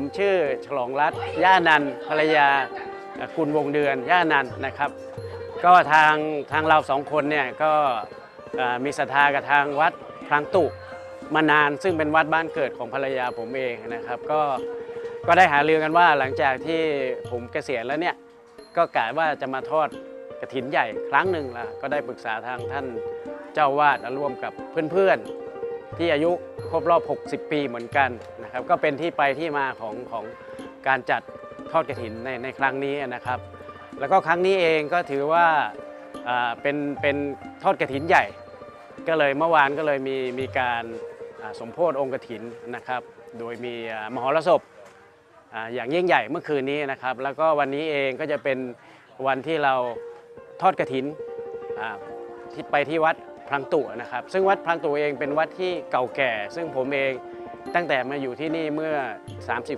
ผมชื่อฉลองรัตน์ย่านันภรรยาคุณวงเดือนย่านันนะครับ ก็ทางทางเราสองคนเนี่ยก็มีศรัทธากับทางวัดพลางตุมานานซึ่งเป็นวัดบ้านเกิดของภรรยาผมเองนะครับ ก็ก็ได้หาเรือกันว่าหลังจากที่ผมเกษียณแล้วเนี่ยก็กะว่าจะมาทอดกระถินใหญ่ครั้งหนึ่งละก็ได้ปรึกษาทางท่านเจ้าวาดร่วมกับเพื่อนๆ ที่อายุครบรอบ 60 ปีเหมือนกันนะครับ ก็เป็นที่ไปที่มาของของการจัดทอดกระถินในในครั้งนี้นะครับ แล้วก็ครั้งนี้เองก็ถือว่าเป็นเป็นทอดกระถินใหญ่ ก็เลยเมื่อวานก็เลยมีมีการสมโพธิองค์กฐินนะครับ โดยมีมหรสพออย่างยิ่งใหญ่เมื่อคืนนี้นะครับ แล้วก็วันนี้เองก็จะเป็นวันที่เราทอดกระถินอ่าที่ไปที่วัด พลังตุนะครับ ซึ่งวัดพลังตุเองเป็นวัดที่เก่าแก่ ซึ่งผมเองตั้งแต่มาอยู่ที่นี่เมื่อ 30กว่า